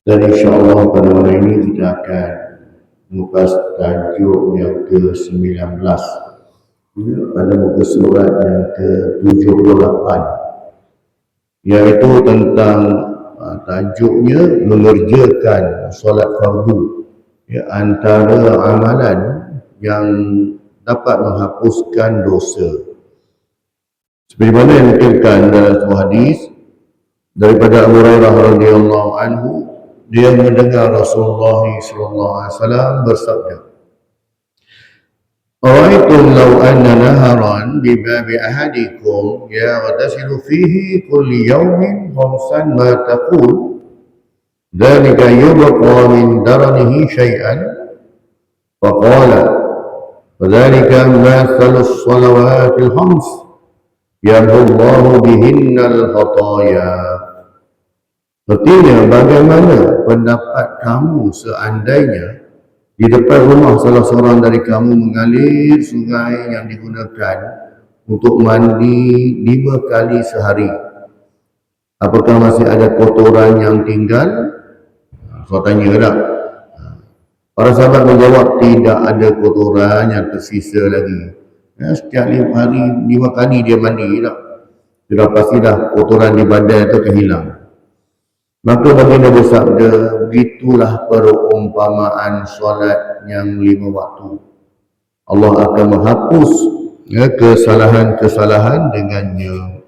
Dan insyaAllah pada hari ini kita akan mengupas tajuk yang ke-19 ya, pada muka surat yang ke-78 iaitu tentang uh, tajuknya mengerjakan solat fardu. Ya, antara amalan yang dapat menghapuskan dosa. Seperti mana yang dikatakan dalam sebuah hadis daripada Abu Hurairah radhiyallahu anhu dia mendengar Rasulullah sallallahu alaihi wasallam bersabda Ra'aitum law anna naharan bi babi ahadikum yaghtasilu fihi kulli yawmin khamsan ma taqul ذلك يبقى من درنه شيئا فقال وذلك مثل الصلوات الخمس يمحو الله بهن الخطايا Artinya bagaimana pendapat kamu seandainya di depan rumah salah seorang dari kamu mengalir sungai yang digunakan untuk mandi lima kali sehari. Apakah masih ada kotoran yang tinggal? Saya tanya tak? Para sahabat menjawab tidak ada kotoran yang tersisa lagi. Ya, setiap lima hari, lima kali dia mandi tak? Sudah pastilah kotoran di badan itu akan hilang. Maka baginda bersabda, begitulah perumpamaan solat yang lima waktu. Allah akan menghapus ya, kesalahan-kesalahan dengannya.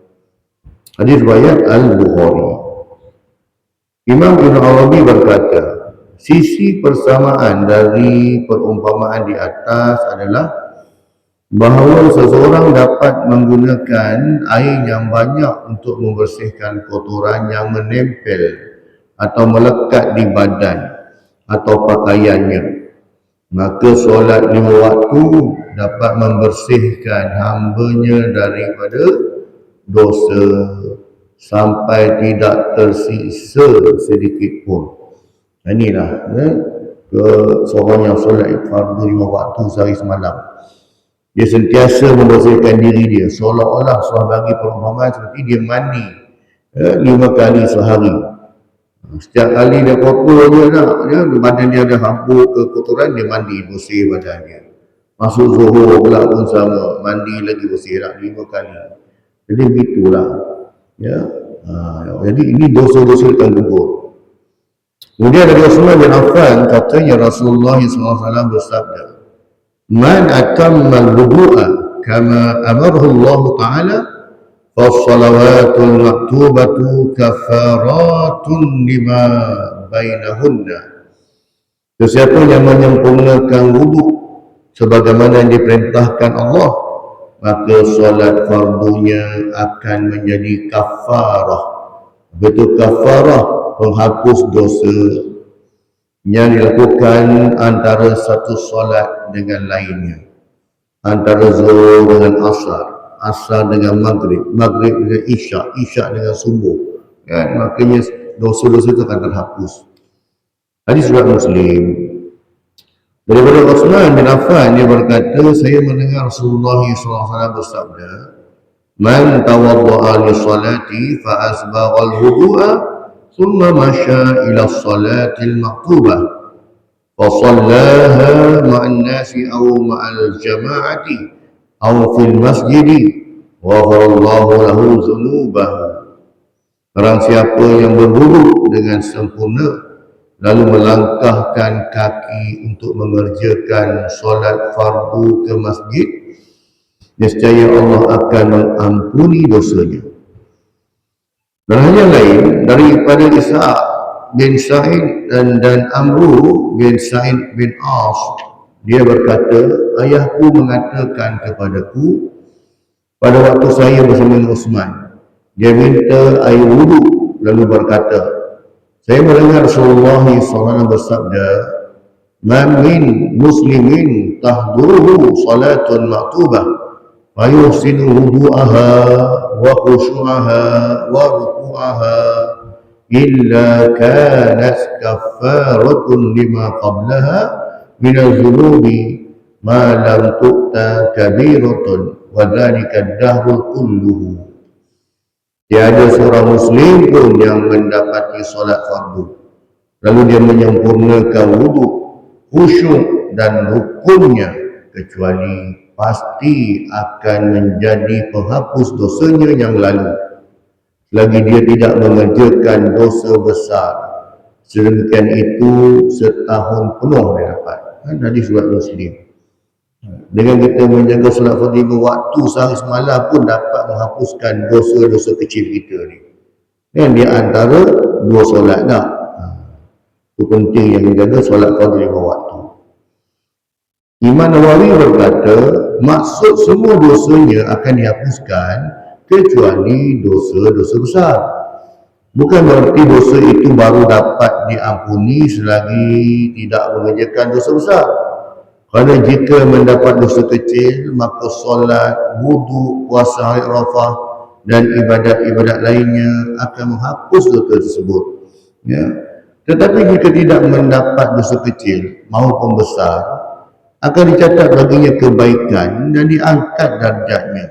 Hadis riwayat Al-Bukhari. Imam Ibn Arabi berkata, sisi persamaan dari perumpamaan di atas adalah bahawa seseorang dapat menggunakan air yang banyak untuk membersihkan kotoran yang menempel atau melekat di badan atau pakaiannya. Maka solat lima waktu dapat membersihkan hambanya daripada dosa sampai tidak tersisa sedikit pun. Inilah ya, ke seorang yang solat fardu lima waktu sehari semalam. Dia sentiasa membersihkan diri dia. Seolah-olah suah bagi perumpamaan seperti dia mandi ya, lima kali sehari. Setiap kali dia kotor dia nak, ya, badan dia ada hampu ke kotoran, dia mandi bersih badannya. Masuk zuhur pula pun sama, mandi lagi bersih nak lima kali. Jadi begitulah. Ya. Ha, jadi ini dosa-dosa yang gugur. Kemudian dari Osman bin Affan katanya Rasulullah SAW bersabda, man atamma al-wudu'a kama amarahu Allah Ta'ala fasalawatul maktubatu kafaratun lima bainahunna. Sesiapa yang menyempurnakan wudu sebagaimana yang diperintahkan Allah maka solat fardunya akan menjadi kafarah. Betul kafarah penghapus dosa yang dilakukan antara satu solat dengan lainnya. Antara zuhur dengan asar asar dengan maghrib maghrib dengan isyak isyak dengan subuh. Kan? Makanya dosa-dosa itu akan terhapus. Hadis surat muslim. Daripada Osman bin Affan dia berkata saya mendengar Rasulullah SAW bersabda man tawadda'a li salati fa asbagha al-wudu'a ثم مشى إلى الصلاة المكتوبة فصلاها مع الناس أو مع الجماعة أو في المسجد غفر الله له ذنوبه Orang siapa yang berwuduk dengan sempurna lalu melangkahkan kaki untuk mengerjakan solat fardu ke masjid nescaya Allah akan mengampuni dosanya Dan hal yang lain daripada Isa' bin Sa'id dan, dan Amru bin Sa'id bin Auf dia berkata ayahku mengatakan kepadaku pada waktu saya bersama Osman dia minta air wudu lalu berkata saya mendengar Rasulullah SAW bersabda man min muslimin tahduruhu salatun maktubah fayuhsinu wudu'aha وخشوعها وركوعها إلا كانت كفارة لما قبلها من الذنوب ما لم تؤتى كبيرة وذلك الدهر كله Tiada seorang Muslim pun yang mendapati solat fardu lalu dia menyempurnakan wudhu khusyuk dan rukunnya kecuali pasti akan menjadi penghapus dosanya yang lalu. Lagi dia tidak mengerjakan dosa besar. Sedemikian itu setahun penuh dia dapat. Kan hadis surat muslim. Dengan kita menjaga solat fardu waktu sehari semalam pun dapat menghapuskan dosa-dosa kecil kita ni. Dan di antara dua solat tak ha. itu penting yang menjaga solat fardu waktu Imam Nawawi berkata maksud semua dosanya akan dihapuskan kecuali dosa-dosa besar Bukan berarti dosa itu baru dapat diampuni selagi tidak mengerjakan dosa besar. Kerana jika mendapat dosa kecil, maka solat, wudhu, puasa hari Arafah dan ibadat-ibadat lainnya akan menghapus dosa tersebut. Ya. Tetapi jika tidak mendapat dosa kecil maupun besar, akan dicatat baginya kebaikan dan diangkat darjatnya.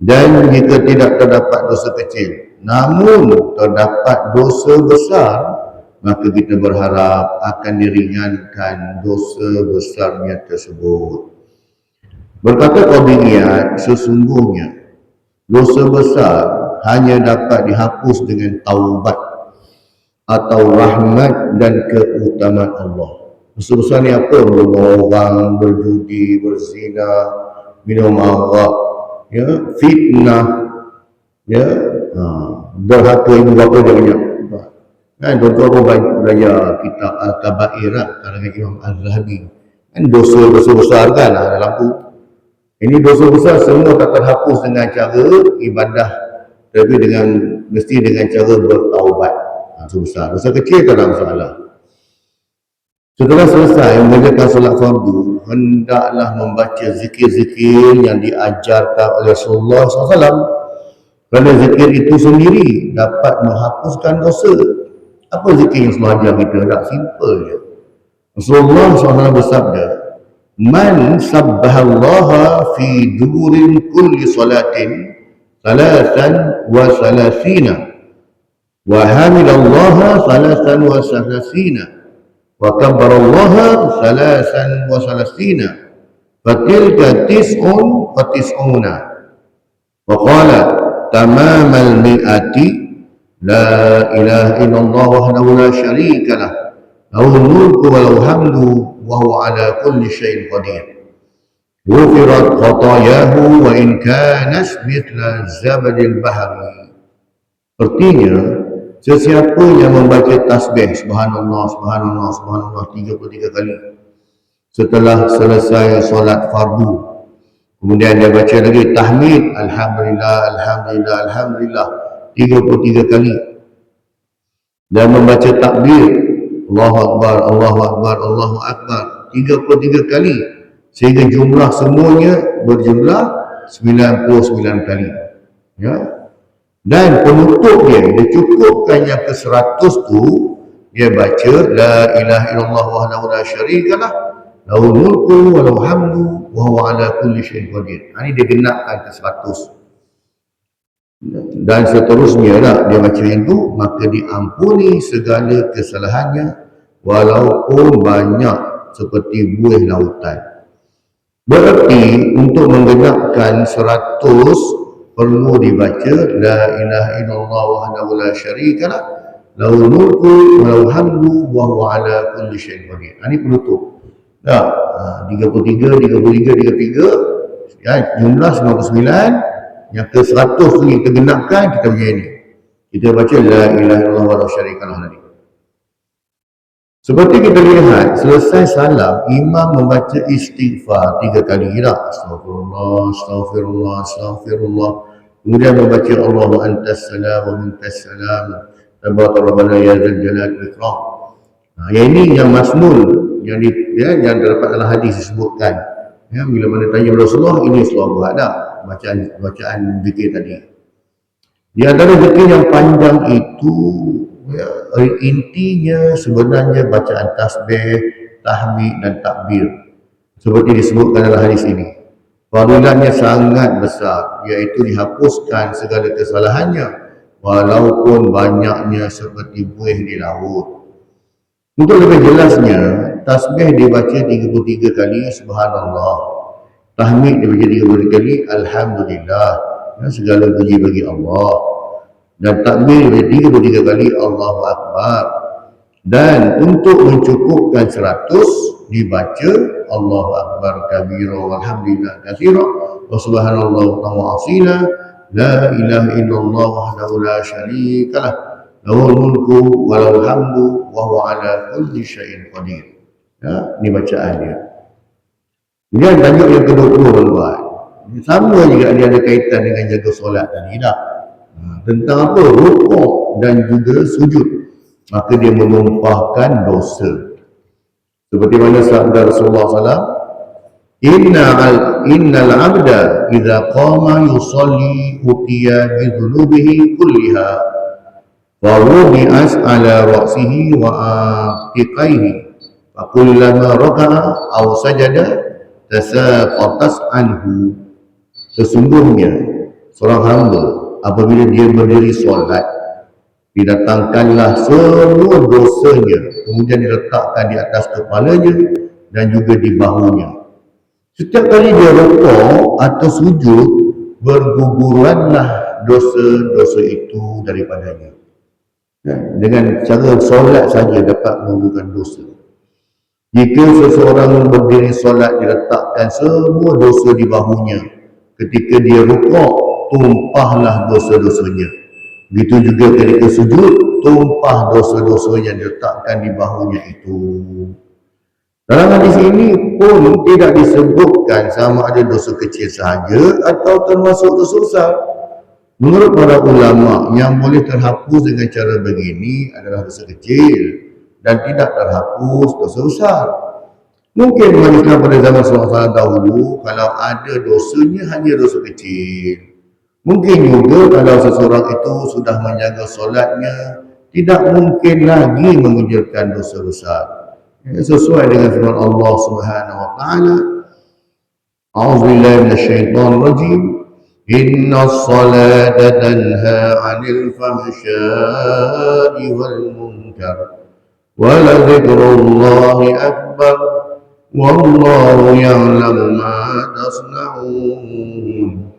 Dan jika tidak terdapat dosa kecil, namun terdapat dosa besar maka kita berharap akan diringankan dosa besarnya tersebut berkata Qadiyat sesungguhnya dosa besar hanya dapat dihapus dengan taubat atau rahmat dan keutamaan Allah dosa besar ni apa? membunuh orang, berjudi, berzina minum arak ya, fitnah ya, ha, berharga ibu bapa dia banyak? Kan tuan-tuan pun belajar kitab Al-Kabair lah kalangan Imam Al-Zahabi kan dosa-dosa besar kan lah dalam tu. Ini dosa besar semua tak terhapus dengan cara ibadah. Tapi dengan mesti dengan cara bertaubat. Ha, dosa besar. Dosa kecil tak ada masalah setelah selesai mengerjakan solat fardu hendaklah membaca zikir-zikir yang diajarkan oleh Rasulullah SAW kerana zikir itu sendiri dapat menghapuskan dosa. Apa zikir yang semaja kita? Tak simple je. Rasulullah SAW bersabda, Man sabbahallaha fi durin kulli salatin salasan wa salasina wa hamidallaha salasan wa salasina wa salasina fatilka tis'un wa tis'una wa qala تمام المئة لا إله إلا الله وحده لا شريك له له الملك وله الحمد وهو على كل شيء قدير. غفرت خطاياه وإن كانت مثل زبد البحر. Artinya, sesiapa yang membaca tasbih subhanallah, subhanallah, subhanallah 33 kali setelah selesai solat fardu Kemudian dia baca lagi tahmid alhamdulillah alhamdulillah alhamdulillah 33 kali. Dan membaca takbir Allahu akbar Allahu akbar Allahu akbar 33 kali sehingga jumlah semuanya berjumlah 99 kali. Ya. Dan penutup dia dia cukupkan yang ke 100 tu dia baca la ilaha illallah wahdahu la syarikalah lahu mulku wa lahu hamdu wa huwa ala kulli syai'in qadir. Ha, ini dia genapkan ke 100. Dan seterusnya lah dia macam itu maka diampuni segala kesalahannya walaupun banyak seperti buih lautan. Berarti untuk menggenapkan 100 perlu dibaca la ilaha illallah wahdahu la syarikalah lahu mulku wa lahu hamdu wa huwa ala kulli syai'in qadir. Ha, ini penutup. Ya, ha, 33, 33, 33 ya, jumlah 99 yang ke 100 tu kita genapkan kita punya ini. Kita baca la ilaha illallah wa syarikalah tadi seperti kita lihat selesai salam imam membaca istighfar tiga kali tak astagfirullah astagfirullah astagfirullah kemudian membaca Allahu antas salam wa mintas salam tabaraka rabbana ya zal jalal ikram Ha, yang ini yang masmul yang di, ya, yang terdapat dalam hadis disebutkan. Ya, bila mana tanya Rasulullah ini Rasulullah ada bacaan bacaan zikir tadi. Di antara zikir yang panjang itu ya, intinya sebenarnya bacaan tasbih, tahmid dan takbir. Seperti disebutkan dalam hadis ini. Fadilatnya sangat besar iaitu dihapuskan segala kesalahannya walaupun banyaknya seperti buih di laut Untuk lebih jelasnya, tasbih dibaca 33 kali subhanallah. Tahmid dibaca 33 kali alhamdulillah. Ya, segala puji bagi Allah. Dan takbir dibaca 33 kali Allahu akbar. Dan untuk mencukupkan 100 dibaca Allahu akbar kabira walhamdulillah katsira wa subhanallah wa asila la ilaha illallah wahdahu la syarikalah Lahul mulku walal hamdu wa huwa ala kulli syai'in qadir. Ya, ini bacaan dia. Kemudian tajuk yang kedua tuan-tuan. Sama juga dia ada kaitan dengan jaga solat tadi tak? Ha, tentang apa? Rukuk dan juga sujud. Maka dia menumpahkan dosa. Seperti mana sabda Rasulullah SAW, Inna al Inna al abda idza qama yusalli utiya bi dhunubihi kulliha wa wudi as ala ra'sihi wa aqiqaihi fa kullama raka'a aw sajada tasaqatas anhu sesungguhnya seorang hamba apabila dia berdiri solat didatangkanlah semua dosanya kemudian diletakkan di atas kepalanya dan juga di bahunya setiap kali dia rukuk atau sujud berguguranlah dosa-dosa itu daripadanya Ya, dengan cara solat saja dapat menggugurkan dosa. Jika seseorang berdiri solat diletakkan semua dosa di bahunya, ketika dia rukuk, tumpahlah dosa-dosanya. Begitu juga ketika sujud, tumpah dosa-dosa yang diletakkan di bahunya itu. Dalam hadis ini pun tidak disebutkan sama ada dosa kecil sahaja atau termasuk dosa besar. Menurut para ulama yang boleh terhapus dengan cara begini adalah dosa kecil dan tidak terhapus dosa besar. Mungkin manusia pada zaman SAW dahulu kalau ada dosanya hanya dosa kecil. Mungkin juga kalau seseorang itu sudah menjaga solatnya, tidak mungkin lagi mengerjakan dosa besar. Ya, sesuai dengan firman Allah Subhanahu wa taala. A'udzubillahi minasyaitonir rajim. Inna as-salata tanha 'anil fahsya'i wal munkar. Wa ladzikrullahi akbar. Wallahu ya'lamu ma tasna'un.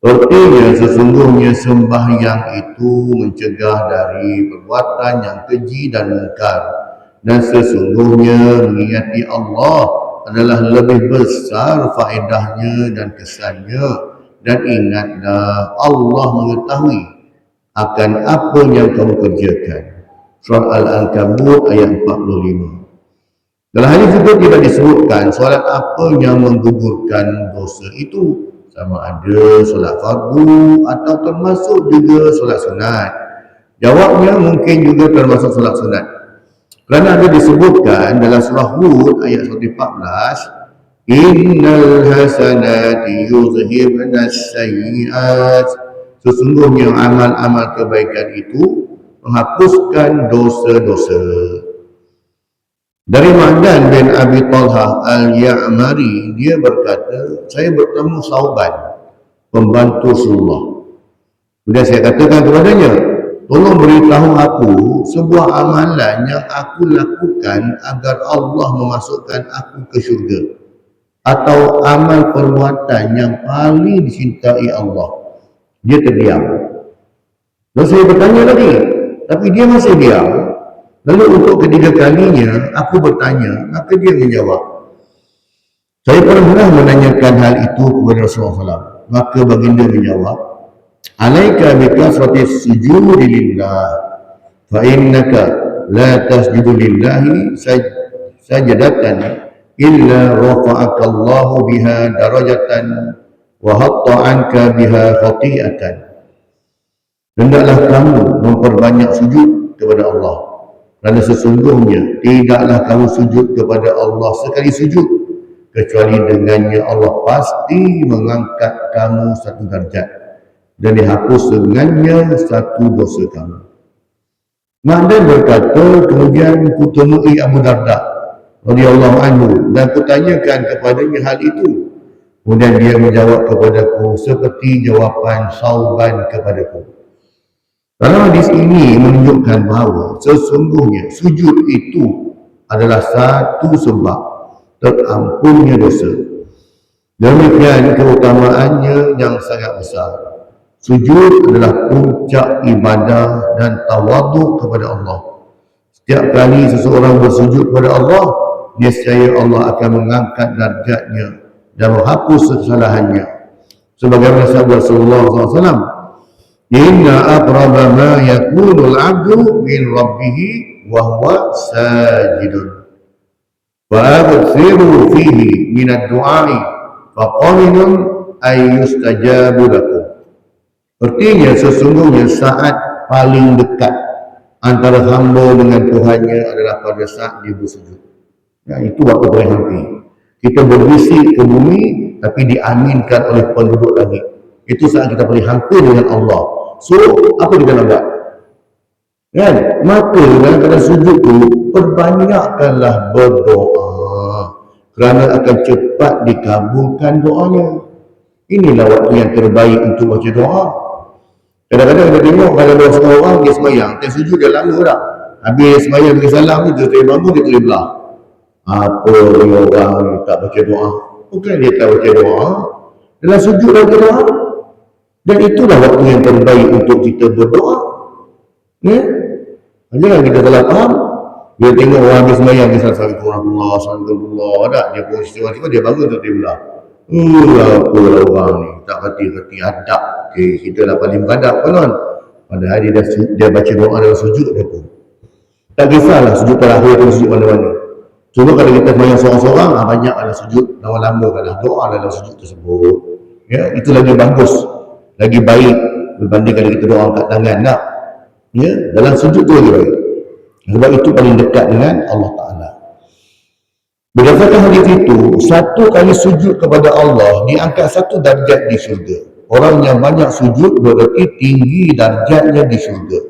Artinya sesungguhnya sembahyang itu mencegah dari perbuatan yang keji dan mungkar dan sesungguhnya mengingati Allah adalah lebih besar faedahnya dan kesannya dan ingatlah Allah mengetahui akan apa yang kamu kerjakan. Surah Al-Ankabut ayat 45. Dalam hal ini juga tidak disebutkan solat apa yang menggugurkan dosa itu sama ada solat fardu atau termasuk juga solat sunat. Jawabnya mungkin juga termasuk solat sunat. Kerana ada disebutkan dalam surah Hud ayat 114 Innal hasanati yuzhibna sayyiat Sesungguhnya amal-amal kebaikan itu menghapuskan dosa-dosa. Dari Ma'dan bin Abi Talha Al-Ya'mari, dia berkata, saya bertemu Sauban, pembantu Rasulullah. Kemudian saya katakan kepadanya, tolong beritahu aku sebuah amalan yang aku lakukan agar Allah memasukkan aku ke syurga atau amal perbuatan yang paling dicintai Allah. Dia terdiam. Dan saya bertanya lagi tapi dia masih diam lalu untuk ketiga kalinya aku bertanya maka dia menjawab saya pernah menanyakan hal itu kepada Rasulullah SAW maka baginda menjawab alaika bikasrati sujudi lillah fa innaka la tasjudu lillahi sajadatan illa rafa'aka Allah biha darajatan wa hatta anka biha khati'atan. Hendaklah kamu memperbanyak sujud kepada Allah kerana sesungguhnya tidaklah kamu sujud kepada Allah sekali sujud kecuali dengannya Allah pasti mengangkat kamu satu darjat dan dihapus dengannya satu dosa kamu Ma'dan berkata, kemudian kutemui Abu Darda radhiyallahu anhu dan kutanyakan kepadanya hal itu. Kemudian dia menjawab kepadaku seperti jawapan Sauban kepadaku. Dalam hadis ini menunjukkan bahawa sesungguhnya sujud itu adalah satu sebab terampunnya dosa. Demikian keutamaannya yang sangat besar. Sujud adalah puncak ibadah dan tawadu kepada Allah. Setiap kali seseorang bersujud kepada Allah, niscaya Allah akan mengangkat darjatnya dan menghapus kesalahannya. Sebagaimana sabda Rasulullah SAW, Inna aqraba ma yakunu al-'abdu min rabbih wa huwa sajidun. Wa aghfiru fihi min ad-du'a'i fa qaminun ay yustajabu lakum. Artinya sesungguhnya saat paling dekat antara hamba dengan Tuhannya adalah pada saat dia bersujud. Ya, itu waktu hampir. Kita berbisik ke bumi tapi diaminkan oleh penduduk langit. Itu saat kita paling hampir dengan Allah. So, apa kita nak buat? Kan? Maka dalam keadaan sujud tu, perbanyakkanlah berdoa. Kerana akan cepat dikabulkan doanya. Inilah waktu yang terbaik untuk baca doa. Kadang-kadang kita tengok kalau ada setengah orang, dia semayang. Dia sujud dia lama dah. Habis semayang bagi salam ni, dia terima dia tulis belah. Apa orang tak baca doa? Bukan dia tak baca doa. Dalam sujud dia baca doa. Dan itulah waktu yang terbaik untuk kita berdoa. Ya? Jangan kita salah faham. Dia tengok orang habis semayang, dia salah Assalamualaikum warahmatullahi wabarakatuh. Ada, dia pun tiba-tiba dia bangun tu dia belah. Uh, apa lah orang ni. Tak hati-hati adab. Okay, kita lah paling beradab kan. Padahal dia, dah, dia baca doa dalam sujud dia pun. Tak kisahlah sujud terakhir atau sujud mana-mana. Cuma kalau kita semayang seorang-seorang, ah, banyak ada sujud lama-lama kan doa dalam sujud tersebut. Ya, itu lagi bagus lagi baik berbanding kalau kita doa angkat tangan nak. Ya dalam sujud tu lagi baik. Sebab itu paling dekat dengan Allah Ta'ala. Berdasarkan hadis itu satu kali sujud kepada Allah diangkat satu darjat di syurga. Orang yang banyak sujud berarti tinggi darjatnya di syurga.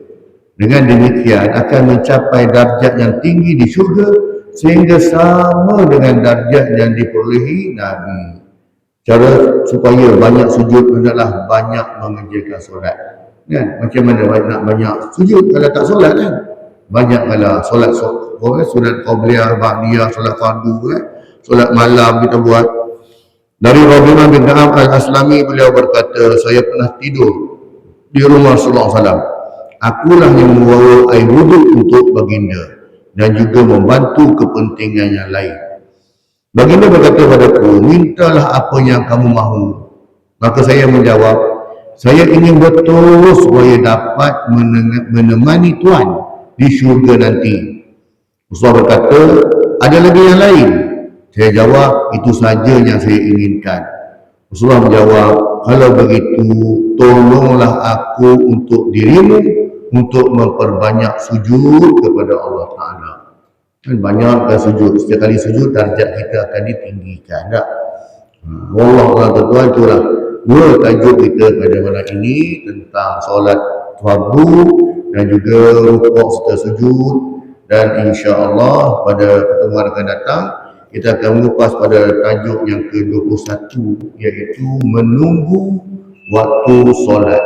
Dengan demikian akan mencapai darjat yang tinggi di syurga sehingga sama dengan darjat yang diperolehi Nabi cara supaya banyak sujud adalah banyak mengerjakan solat. Kan? Macam mana nak banyak sujud kalau tak solat kan? Banyak kalau solat solat solat qabliyah ba'diyah solat fardu kan? Solat malam kita buat. Dari Rabbina bin Na'am al-Aslami beliau berkata saya pernah tidur di rumah Rasulullah SAW akulah yang membawa air wuduk untuk baginda dan juga membantu kepentingan yang lain Baginda berkata padaku, mintalah apa yang kamu mahu. Maka saya menjawab, saya ingin betul supaya dapat menemani Tuhan di syurga nanti. Rasulullah berkata, ada lagi yang lain? Saya jawab, itu saja yang saya inginkan. Rasulullah menjawab, kalau begitu, tolonglah aku untuk dirimu untuk memperbanyak sujud kepada Allah Ta'ala. Kan banyak kan sujud. Setiap kali sujud, darjat kita akan ditinggikan. Tak? Hmm. Allah Allah tuan itulah dua tajuk kita pada malam ini tentang solat fardu dan juga rukuk serta sujud dan insya-Allah pada pertemuan akan datang kita akan mengupas pada tajuk yang ke-21 iaitu menunggu waktu solat.